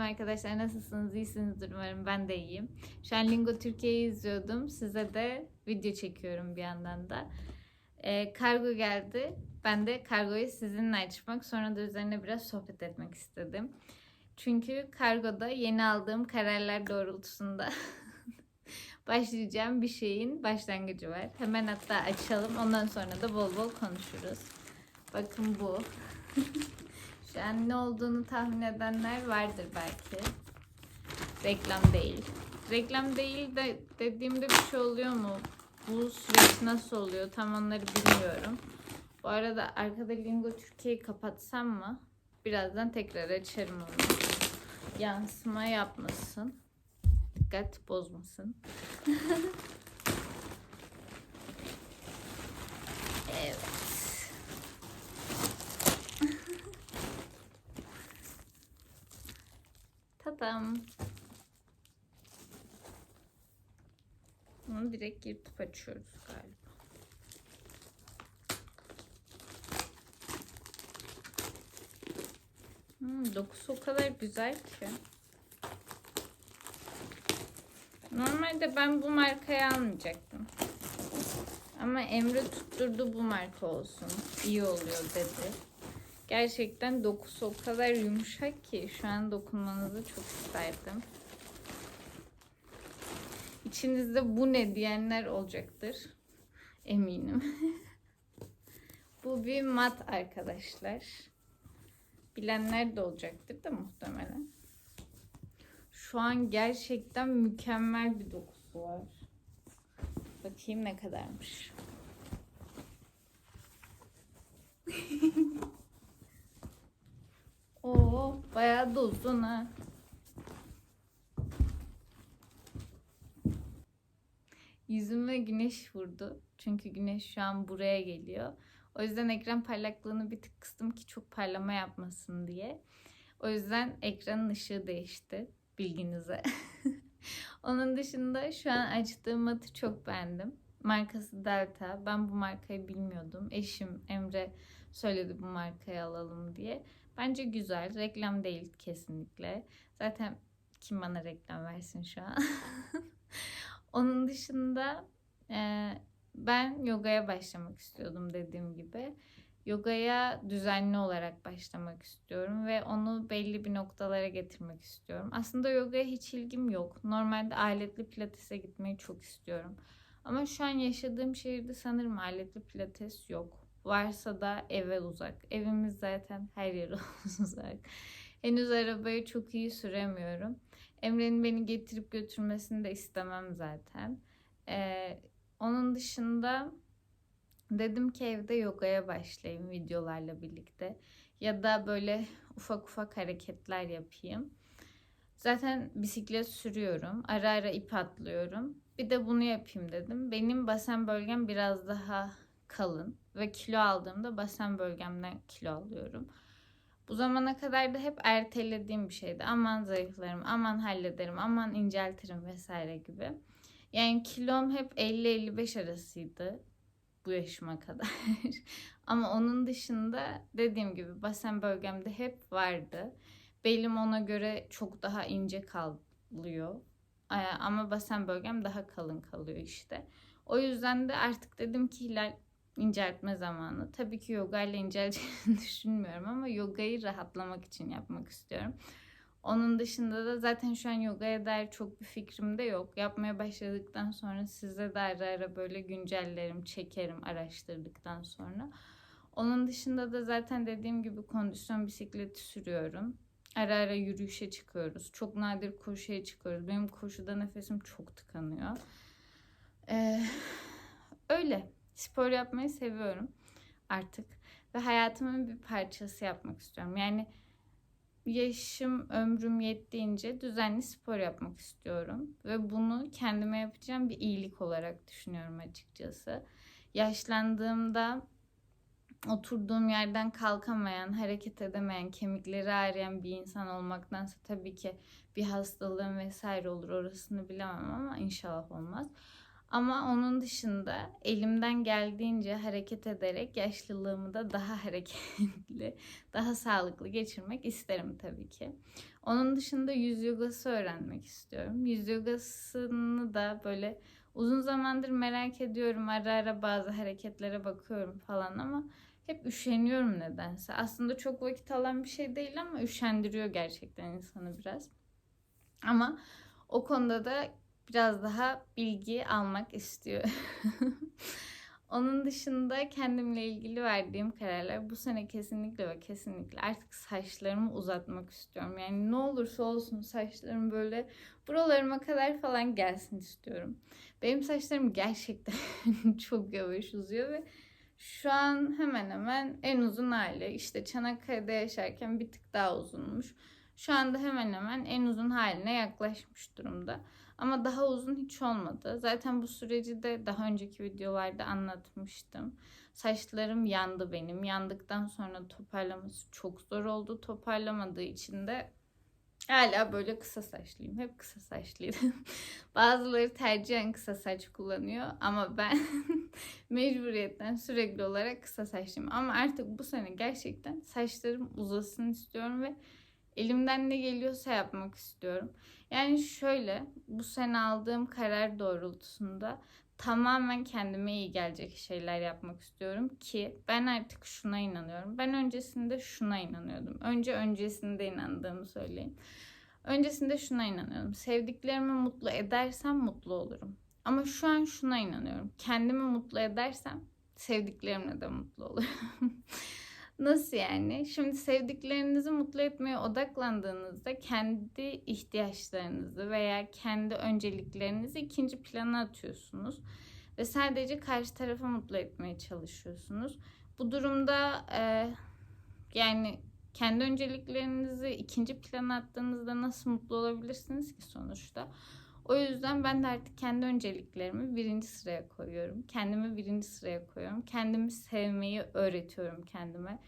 arkadaşlar nasılsınız? İyisinizdir umarım. Ben de iyiyim. Şu an Lingo Türkiye'yi izliyordum. Size de video çekiyorum bir yandan da. Ee, kargo geldi. Ben de kargoyu sizinle açmak sonra da üzerine biraz sohbet etmek istedim. Çünkü kargoda yeni aldığım kararlar doğrultusunda başlayacağım bir şeyin başlangıcı var. Hemen hatta açalım. Ondan sonra da bol bol konuşuruz. Bakın bu. Şu an ne olduğunu tahmin edenler vardır belki. Reklam değil. Reklam değil de dediğimde bir şey oluyor mu? Bu süreç nasıl oluyor? Tam onları bilmiyorum. Bu arada arkada Lingo Türkiye'yi kapatsam mı? Birazdan tekrar açarım onu. Yansıma yapmasın. Dikkat bozmasın. evet. Tadam. Bunu direkt yırtıp açıyoruz galiba. Hmm, dokusu o kadar güzel ki. Normalde ben bu markayı almayacaktım. Ama Emre tutturdu bu marka olsun. İyi oluyor dedi. Gerçekten dokusu o kadar yumuşak ki şu an dokunmanızı çok isterdim. İçinizde bu ne diyenler olacaktır. Eminim. bu bir mat arkadaşlar. Bilenler de olacaktır da muhtemelen. Şu an gerçekten mükemmel bir dokusu var. Bakayım ne kadarmış. Oo, bayağı da uzun ha. Yüzüme güneş vurdu. Çünkü güneş şu an buraya geliyor. O yüzden ekran parlaklığını bir tık kıstım ki çok parlama yapmasın diye. O yüzden ekranın ışığı değişti. Bilginize. Onun dışında şu an açtığım matı çok beğendim. Markası Delta. Ben bu markayı bilmiyordum. Eşim Emre söyledi bu markayı alalım diye. Bence güzel. Reklam değil kesinlikle. Zaten kim bana reklam versin şu an. Onun dışında e, ben yogaya başlamak istiyordum dediğim gibi. Yogaya düzenli olarak başlamak istiyorum ve onu belli bir noktalara getirmek istiyorum. Aslında yogaya hiç ilgim yok. Normalde aletli pilatese gitmeyi çok istiyorum. Ama şu an yaşadığım şehirde sanırım aletli pilates yok. Varsa da eve uzak. Evimiz zaten her yere uzak. Henüz arabayı çok iyi süremiyorum. Emre'nin beni getirip götürmesini de istemem zaten. Ee, onun dışında dedim ki evde yogaya başlayayım videolarla birlikte. Ya da böyle ufak ufak hareketler yapayım. Zaten bisiklet sürüyorum. Ara ara ip atlıyorum. Bir de bunu yapayım dedim. Benim basen bölgem biraz daha kalın ve kilo aldığımda basen bölgemden kilo alıyorum. Bu zamana kadar da hep ertelediğim bir şeydi. Aman zayıflarım, aman hallederim, aman inceltirim vesaire gibi. Yani kilom hep 50-55 arasıydı bu yaşıma kadar. Ama onun dışında dediğim gibi basen bölgemde hep vardı. Belim ona göre çok daha ince kalıyor. Ama basen bölgem daha kalın kalıyor işte. O yüzden de artık dedim ki Hilal inceltme zamanı. Tabii ki yoga ile incelteceğini düşünmüyorum ama yogayı rahatlamak için yapmak istiyorum. Onun dışında da zaten şu an yogaya dair çok bir fikrim de yok. Yapmaya başladıktan sonra size de ara ara böyle güncellerim, çekerim araştırdıktan sonra. Onun dışında da zaten dediğim gibi kondisyon bisikleti sürüyorum. Ara ara yürüyüşe çıkıyoruz. Çok nadir koşuya çıkıyoruz. Benim koşuda nefesim çok tıkanıyor. Ee, öyle. Spor yapmayı seviyorum artık. Ve hayatımın bir parçası yapmak istiyorum. Yani yaşım, ömrüm yettiğince düzenli spor yapmak istiyorum. Ve bunu kendime yapacağım bir iyilik olarak düşünüyorum açıkçası. Yaşlandığımda oturduğum yerden kalkamayan, hareket edemeyen, kemikleri ağrıyan bir insan olmaktansa tabii ki bir hastalığım vesaire olur orasını bilemem ama inşallah olmaz. Ama onun dışında elimden geldiğince hareket ederek yaşlılığımı da daha hareketli, daha sağlıklı geçirmek isterim tabii ki. Onun dışında yüz yogası öğrenmek istiyorum. Yüz yogasını da böyle uzun zamandır merak ediyorum. Ara ara bazı hareketlere bakıyorum falan ama hep üşeniyorum nedense. Aslında çok vakit alan bir şey değil ama üşendiriyor gerçekten insanı biraz. Ama o konuda da biraz daha bilgi almak istiyor. Onun dışında kendimle ilgili verdiğim kararlar bu sene kesinlikle ve kesinlikle artık saçlarımı uzatmak istiyorum. Yani ne olursa olsun saçlarım böyle buralarıma kadar falan gelsin istiyorum. Benim saçlarım gerçekten çok yavaş uzuyor ve şu an hemen hemen en uzun hali. İşte Çanakkale'de yaşarken bir tık daha uzunmuş. Şu anda hemen hemen en uzun haline yaklaşmış durumda. Ama daha uzun hiç olmadı. Zaten bu süreci de daha önceki videolarda anlatmıştım. Saçlarım yandı benim. Yandıktan sonra toparlaması çok zor oldu. Toparlamadığı için de hala böyle kısa saçlıyım. Hep kısa saçlıydım. Bazıları tercihen kısa saç kullanıyor ama ben mecburiyetten sürekli olarak kısa saçlıyım. Ama artık bu sene gerçekten saçlarım uzasın istiyorum ve elimden ne geliyorsa yapmak istiyorum. Yani şöyle bu sene aldığım karar doğrultusunda tamamen kendime iyi gelecek şeyler yapmak istiyorum ki ben artık şuna inanıyorum. Ben öncesinde şuna inanıyordum. Önce öncesinde inandığımı söyleyeyim. Öncesinde şuna inanıyordum. Sevdiklerimi mutlu edersem mutlu olurum. Ama şu an şuna inanıyorum. Kendimi mutlu edersem sevdiklerimle de mutlu olurum. Nasıl yani? Şimdi sevdiklerinizi mutlu etmeye odaklandığınızda kendi ihtiyaçlarınızı veya kendi önceliklerinizi ikinci plana atıyorsunuz. Ve sadece karşı tarafı mutlu etmeye çalışıyorsunuz. Bu durumda e, yani kendi önceliklerinizi ikinci plana attığınızda nasıl mutlu olabilirsiniz ki sonuçta? O yüzden ben de artık kendi önceliklerimi birinci sıraya koyuyorum. Kendimi birinci sıraya koyuyorum. Kendimi sevmeyi öğretiyorum kendime.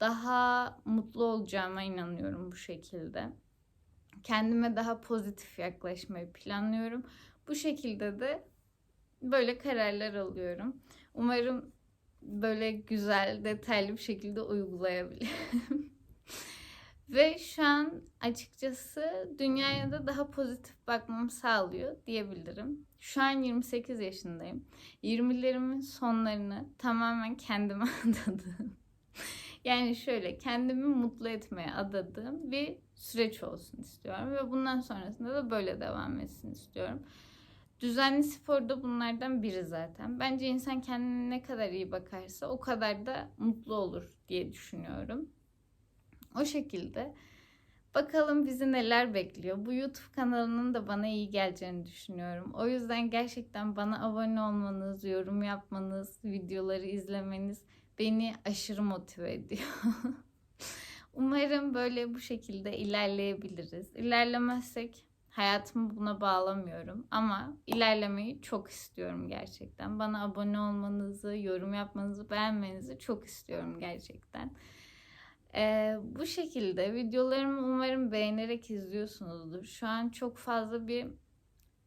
Daha mutlu olacağıma inanıyorum bu şekilde. Kendime daha pozitif yaklaşmayı planlıyorum. Bu şekilde de böyle kararlar alıyorum. Umarım böyle güzel, detaylı bir şekilde uygulayabilirim. Ve şu an açıkçası dünyaya da daha pozitif bakmamı sağlıyor diyebilirim. Şu an 28 yaşındayım. 20'lerimin sonlarını tamamen kendime adadım. yani şöyle kendimi mutlu etmeye adadığım bir süreç olsun istiyorum. Ve bundan sonrasında da böyle devam etsin istiyorum. Düzenli spor da bunlardan biri zaten. Bence insan kendine ne kadar iyi bakarsa o kadar da mutlu olur diye düşünüyorum. O şekilde bakalım bizi neler bekliyor. Bu YouTube kanalının da bana iyi geleceğini düşünüyorum. O yüzden gerçekten bana abone olmanız, yorum yapmanız, videoları izlemeniz beni aşırı motive ediyor. Umarım böyle bu şekilde ilerleyebiliriz. İlerlemezsek hayatımı buna bağlamıyorum ama ilerlemeyi çok istiyorum gerçekten. Bana abone olmanızı, yorum yapmanızı, beğenmenizi çok istiyorum gerçekten. Ee, bu şekilde videolarımı umarım beğenerek izliyorsunuzdur. Şu an çok fazla bir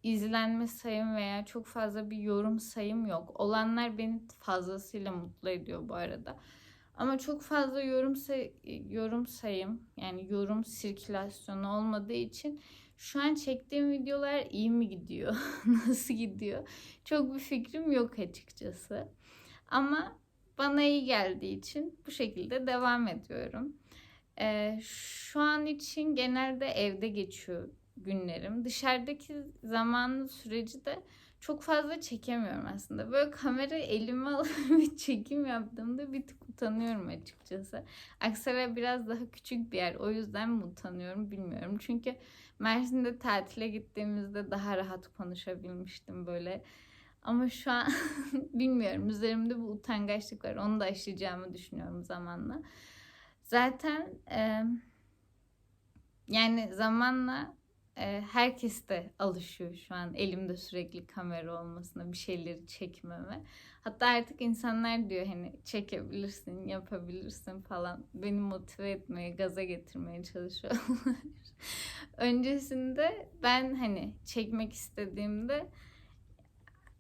izlenme sayım veya çok fazla bir yorum sayım yok. Olanlar beni fazlasıyla mutlu ediyor bu arada. Ama çok fazla yorum say yorum sayım yani yorum sirkülasyonu olmadığı için şu an çektiğim videolar iyi mi gidiyor? Nasıl gidiyor? Çok bir fikrim yok açıkçası. Ama bana iyi geldiği için bu şekilde devam ediyorum. Ee, şu an için genelde evde geçiyor günlerim. Dışarıdaki zamanlı süreci de çok fazla çekemiyorum aslında. Böyle kamera elime alıp bir çekim yaptığımda bir tık utanıyorum açıkçası. Aksaray biraz daha küçük bir yer. O yüzden mi utanıyorum bilmiyorum. Çünkü Mersin'de tatile gittiğimizde daha rahat konuşabilmiştim böyle ama şu an bilmiyorum. Üzerimde bu utangaçlık var. Onu da aşacağımı düşünüyorum zamanla. Zaten e, yani zamanla e, herkes de alışıyor şu an elimde sürekli kamera olmasına, bir şeyleri çekmeme. Hatta artık insanlar diyor hani çekebilirsin, yapabilirsin falan. Beni motive etmeye, gaza getirmeye çalışıyorlar. Öncesinde ben hani çekmek istediğimde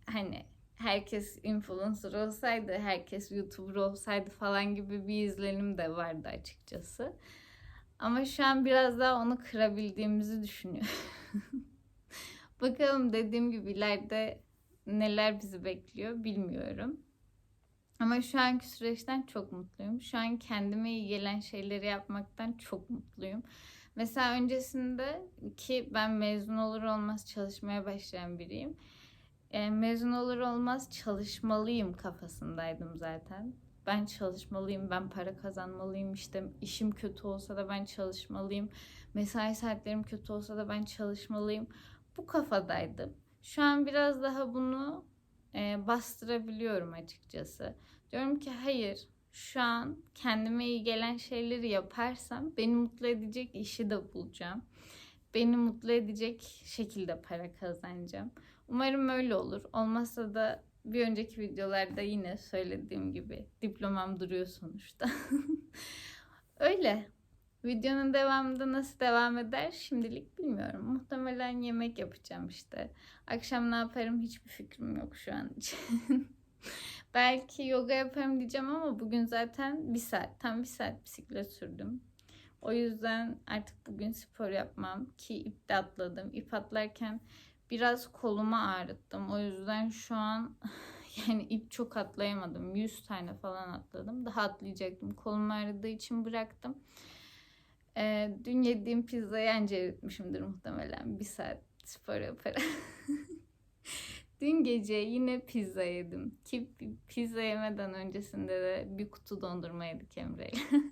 hani herkes influencer olsaydı, herkes YouTuber olsaydı falan gibi bir izlenim de vardı açıkçası. Ama şu an biraz daha onu kırabildiğimizi düşünüyorum. Bakalım dediğim gibi ileride neler bizi bekliyor bilmiyorum. Ama şu anki süreçten çok mutluyum. Şu an kendime iyi gelen şeyleri yapmaktan çok mutluyum. Mesela öncesinde ki ben mezun olur olmaz çalışmaya başlayan biriyim. E, mezun olur olmaz çalışmalıyım kafasındaydım zaten. Ben çalışmalıyım, ben para kazanmalıyım, işte işim kötü olsa da ben çalışmalıyım. Mesai saatlerim kötü olsa da ben çalışmalıyım. Bu kafadaydım. Şu an biraz daha bunu e, bastırabiliyorum açıkçası. Diyorum ki hayır şu an kendime iyi gelen şeyleri yaparsam beni mutlu edecek işi de bulacağım. Beni mutlu edecek şekilde para kazanacağım. Umarım öyle olur. Olmazsa da bir önceki videolarda yine söylediğim gibi diplomam duruyor sonuçta. öyle. Videonun devamında nasıl devam eder şimdilik bilmiyorum. Muhtemelen yemek yapacağım işte. Akşam ne yaparım hiçbir fikrim yok şu an için. Belki yoga yaparım diyeceğim ama bugün zaten bir saat, tam bir saat bisiklet sürdüm. O yüzden artık bugün spor yapmam ki ip de atladım. İp atlarken biraz kolumu ağrıttım. O yüzden şu an yani ip çok atlayamadım. 100 tane falan atladım. Daha atlayacaktım. Kolum ağrıdığı için bıraktım. Ee, dün yediğim pizzayı anca eritmişimdir muhtemelen. Bir saat spor yaparak. dün gece yine pizza yedim. Ki pizza yemeden öncesinde de bir kutu dondurma yedik Emre'yle.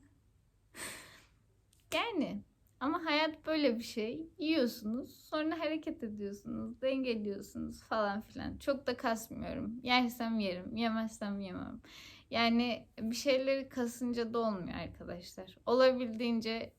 yani ama hayat böyle bir şey. Yiyorsunuz, sonra hareket ediyorsunuz, dengeliyorsunuz falan filan. Çok da kasmıyorum. Yersem yerim, yemezsem yemem. Yani bir şeyleri kasınca da olmuyor arkadaşlar. Olabildiğince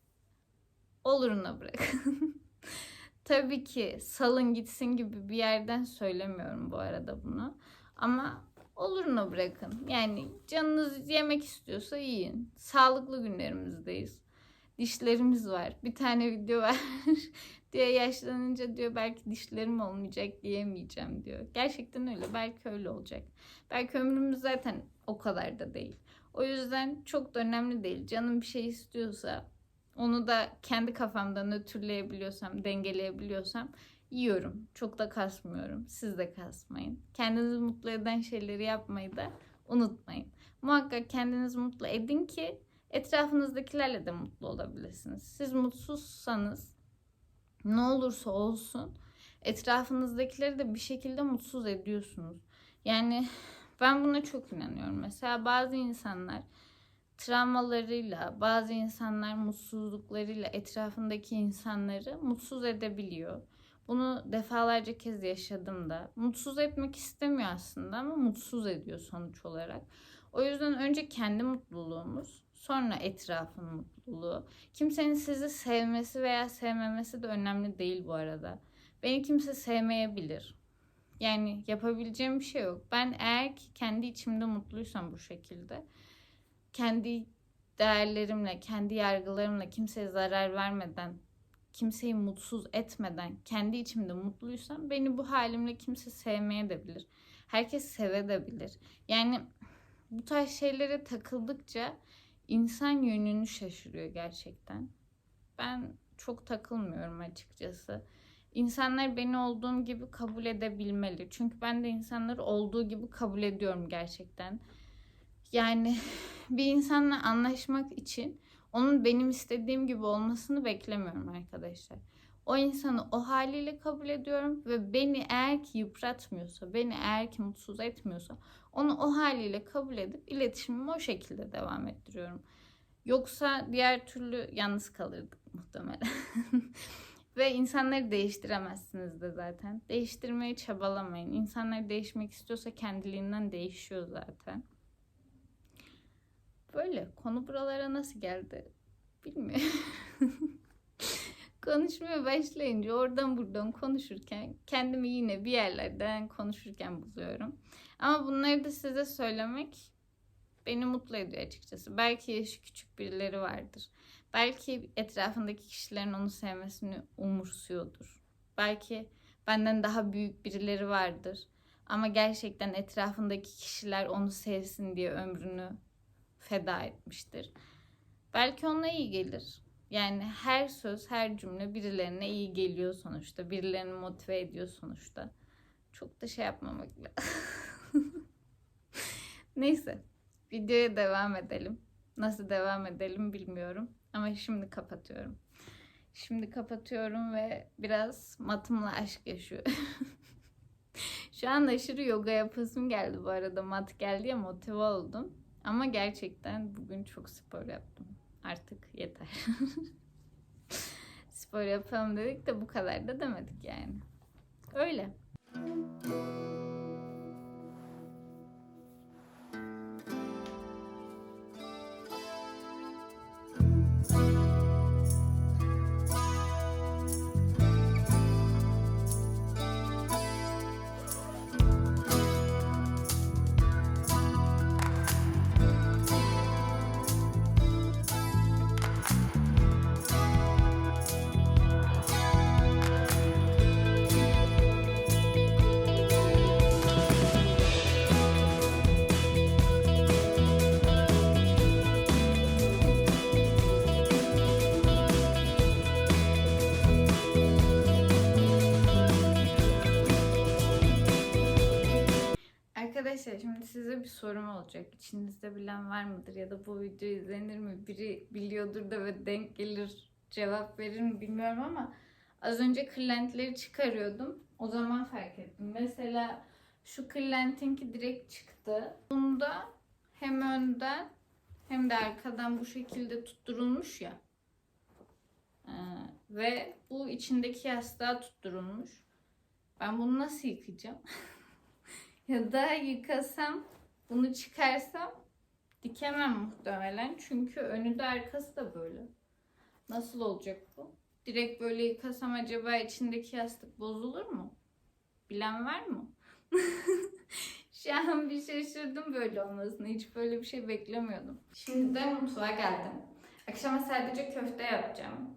oluruna bırakın. Tabii ki salın gitsin gibi bir yerden söylemiyorum bu arada bunu. Ama oluruna bırakın. Yani canınız yemek istiyorsa yiyin. Sağlıklı günlerimizdeyiz. Dişlerimiz var. Bir tane video var diye yaşlanınca diyor belki dişlerim olmayacak diyemeyeceğim diyor. Gerçekten öyle. Belki öyle olacak. Belki ömrümüz zaten o kadar da değil. O yüzden çok da önemli değil. Canım bir şey istiyorsa onu da kendi kafamda nötrleyebiliyorsam, dengeleyebiliyorsam yiyorum. Çok da kasmıyorum. Siz de kasmayın. Kendinizi mutlu eden şeyleri yapmayı da unutmayın. Muhakkak kendinizi mutlu edin ki etrafınızdakilerle de mutlu olabilirsiniz. Siz mutsuzsanız ne olursa olsun etrafınızdakileri de bir şekilde mutsuz ediyorsunuz. Yani ben buna çok inanıyorum. Mesela bazı insanlar travmalarıyla, bazı insanlar mutsuzluklarıyla etrafındaki insanları mutsuz edebiliyor. Bunu defalarca kez yaşadım da. Mutsuz etmek istemiyor aslında ama mutsuz ediyor sonuç olarak. O yüzden önce kendi mutluluğumuz, sonra etrafın mutluluğu. Kimsenin sizi sevmesi veya sevmemesi de önemli değil bu arada. Beni kimse sevmeyebilir. Yani yapabileceğim bir şey yok. Ben eğer ki kendi içimde mutluysam bu şekilde kendi değerlerimle, kendi yargılarımla kimseye zarar vermeden, kimseyi mutsuz etmeden kendi içimde mutluysam beni bu halimle kimse sevmeye de bilir. Herkes seve de bilir. Yani bu tarz şeylere takıldıkça insan yönünü şaşırıyor gerçekten. Ben çok takılmıyorum açıkçası. İnsanlar beni olduğum gibi kabul edebilmeli. Çünkü ben de insanları olduğu gibi kabul ediyorum gerçekten. Yani bir insanla anlaşmak için onun benim istediğim gibi olmasını beklemiyorum arkadaşlar. O insanı o haliyle kabul ediyorum ve beni eğer ki yıpratmıyorsa, beni eğer ki mutsuz etmiyorsa onu o haliyle kabul edip iletişimimi o şekilde devam ettiriyorum. Yoksa diğer türlü yalnız kalırdık muhtemelen. ve insanları değiştiremezsiniz de zaten. Değiştirmeye çabalamayın. İnsanlar değişmek istiyorsa kendiliğinden değişiyor zaten. Böyle konu buralara nasıl geldi bilmiyorum. Konuşmaya başlayınca oradan buradan konuşurken kendimi yine bir yerlerden konuşurken buluyorum. Ama bunları da size söylemek beni mutlu ediyor açıkçası. Belki yaşı küçük birileri vardır. Belki etrafındaki kişilerin onu sevmesini umursuyordur. Belki benden daha büyük birileri vardır. Ama gerçekten etrafındaki kişiler onu sevsin diye ömrünü feda etmiştir. Belki ona iyi gelir. Yani her söz, her cümle birilerine iyi geliyor sonuçta. Birilerini motive ediyor sonuçta. Çok da şey yapmamak lazım. Neyse. Videoya devam edelim. Nasıl devam edelim bilmiyorum. Ama şimdi kapatıyorum. Şimdi kapatıyorum ve biraz matımla aşk yaşıyorum. Şu an aşırı yoga yapasım geldi bu arada. Mat geldi ya motive oldum. Ama gerçekten bugün çok spor yaptım. Artık yeter. spor yapalım dedik de bu kadar da demedik yani. Öyle. Arkadaşlar şimdi size bir sorum olacak. İçinizde bilen var mıdır ya da bu video izlenir mi? Biri biliyordur da ve denk gelir cevap verir mi bilmiyorum ama az önce kırlentleri çıkarıyordum. O zaman fark ettim. Mesela şu kırlentinki direkt çıktı. Bunda hem önden hem de arkadan bu şekilde tutturulmuş ya. Ee, ve bu içindeki yastığa tutturulmuş. Ben bunu nasıl yıkayacağım? Ya da yıkasam, bunu çıkarsam dikemem muhtemelen. Çünkü önü de arkası da böyle. Nasıl olacak bu? Direkt böyle yıkasam acaba içindeki yastık bozulur mu? Bilen var mı? Şu an bir şaşırdım böyle olmasına. Hiç böyle bir şey beklemiyordum. Şimdi de mutfağa geldim. Akşama sadece köfte yapacağım.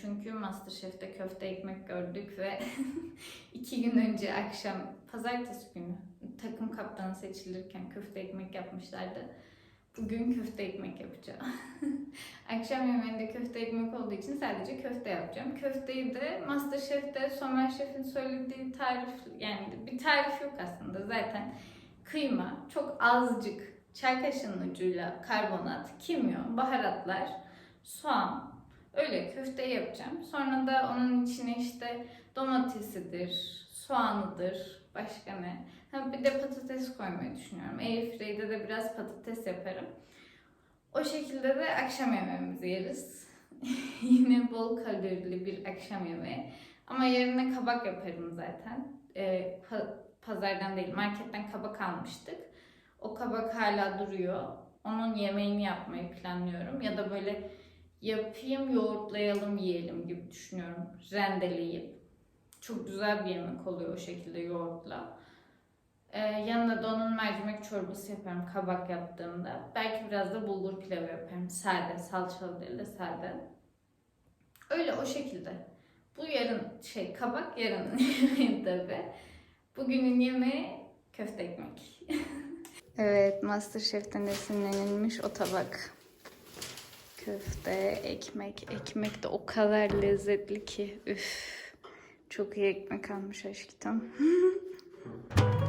Çünkü Masterchef'te köfte ekmek gördük ve iki gün önce akşam pazartesi günü takım kaptanı seçilirken köfte ekmek yapmışlardı. Bugün köfte ekmek yapacağım. akşam yemeğinde köfte ekmek olduğu için sadece köfte yapacağım. Köfteyi de Masterchef'te Somer Şef'in söylediği tarif yani bir tarif yok aslında zaten. Kıyma, çok azıcık çay kaşığının ucuyla karbonat, kimyon, baharatlar, soğan, Öyle köfte yapacağım. Sonra da onun içine işte domatesidir, soğanıdır, başka ne. Ha, bir de patates koymayı düşünüyorum. Airfryer'de de biraz patates yaparım. O şekilde de akşam yemeğimizi yeriz. Yine bol kalorili bir akşam yemeği. Ama yerine kabak yaparım zaten. Ee, pa- pazardan değil, marketten kabak almıştık. O kabak hala duruyor. Onun yemeğini yapmayı planlıyorum. Ya da böyle yapayım, yoğurtlayalım, yiyelim gibi düşünüyorum. Rendeleyip. Çok güzel bir yemek oluyor o şekilde yoğurtla. Ee, yanına da onun mercimek çorbası yaparım kabak yaptığımda. Belki biraz da bulgur pilavı yaparım. Sade, salçalı değil de sade. Öyle o şekilde. Bu yarın şey kabak yarının yemeği tabii. Bugünün yemeği köfte ekmek. evet Masterchef'ten esinlenilmiş o tabak. Köfte, ekmek. Ekmek de o kadar lezzetli ki. Üf. Çok iyi ekmek almış aşkım.